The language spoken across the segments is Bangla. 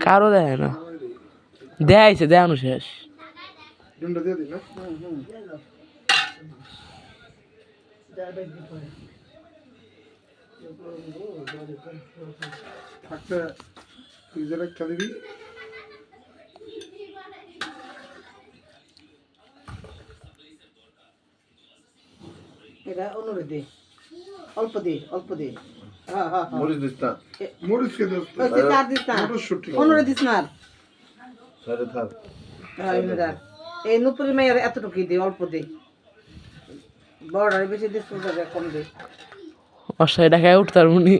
কারও দেয় না। দেয়াইছে দেয়ানো শেষ। এটা অনুরে দে অল্প দে অল্প দে মরিচ দিস না। মরিচ খেতে ওই যে চার দিস না। মটরশুঁটি। দিস না আর। থাক এমনি রাখ। এই নুপুরি মেয়ের এতটুকুই দে অল্প বড় বেশি দিস কম উঠতার মুনি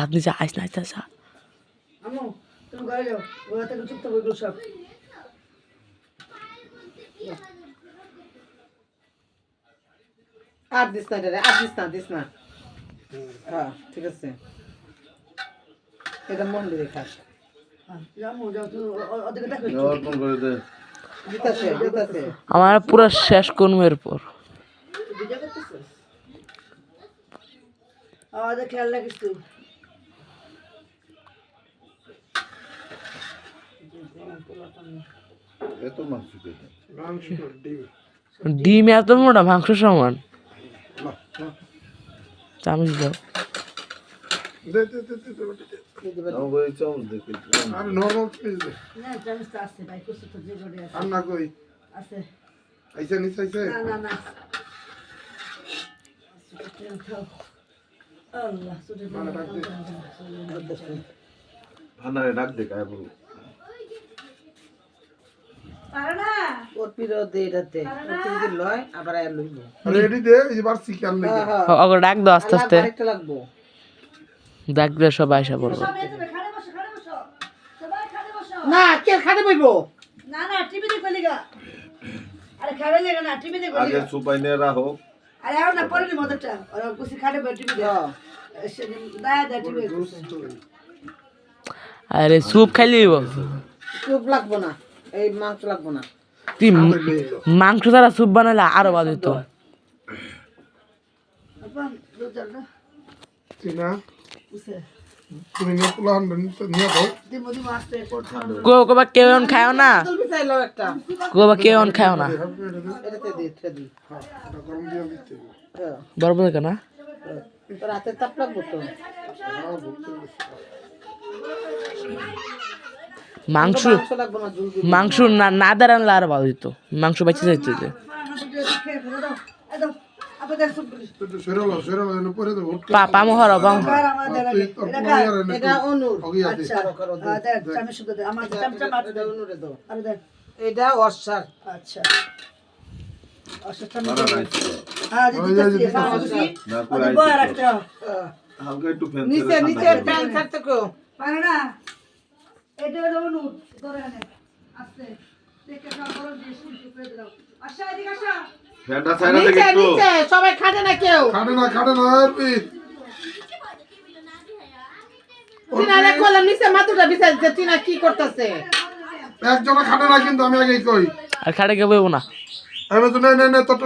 হাত নিচে আইস না আইস তুমি ঘরে ওরা থেকে চুপ থাকো সব আর দিস না রে আর দিস না দিস না। হ্যাঁ ঠিক আছে। এটা মন দিয়ে খাস হ্যাঁ, আমার পুরো শেষ কর্মের পর। আমাদের খেয়াল রাখিস তুই। ডিম এত মোটা মাংস সমান। চামচ দাও। ভান্ডারে ডাক দে বলব পারে না? ওর পিরো দে এটাতে তুই লয় আবার আর লইব। রেডি দে এই যে বারছি কি আর লেগে হ্যাঁ হ্যাঁ। অগর ডাক দাও আস্তে আস্তে। আরেকটা লাগবো। ডাক পড়ব বসো না কে খাটে বইবো? না না টিভি দেখো লিগা। আরে খাবে লেগে না টিভি দেখো আগে সুপাই নিয়ে রাখো। আরে এখন না পরে নি মজাটা কুসি খাটে বই টিভি দেখো। হ্যাঁ। দায়া দায়া টিভি আরে স্যুপ খাইলে চুপ লাগবো না এই মাংস লাগবো না। তুই মাংস ছাড়া স্যুপ বানালে আরও আনবেন তো কবা কেউ না? কবা কেউ না? গরম তাপ লাগবো তো। মাংস মাংস না না। দাঁড়ানলে আরও ভালো হতো মাংস বেঁচে যাইতে পামো হর এটা। আচ্ছা হ্যাঁ, এটা অসার আচ্ছা। আচ্ছা হ্যাঁ দিদি হ্যাঁ হালকা একটু। ফ্যান নিচে নিচে প্যান ছাড়তে কো। পারে না? এটা হলো অনুট ধরে আনে আস্তে। দেখে সব বড় দিয়ে করে দাও। আচ্ছা এদিকে আসো। ফ্যানটা সাইডে থেকে একটু। নিচে সবাই খাটে না কেউ। খাটে না খাটে না আর পি টিনা কলম নিচে মাতুটা বিছাই দিতে টিনা কি করতেছে? একজনে খাটে না কিন্তু আমি আগেই কই। আর খাটে কে বইব না। আমি তো নে নে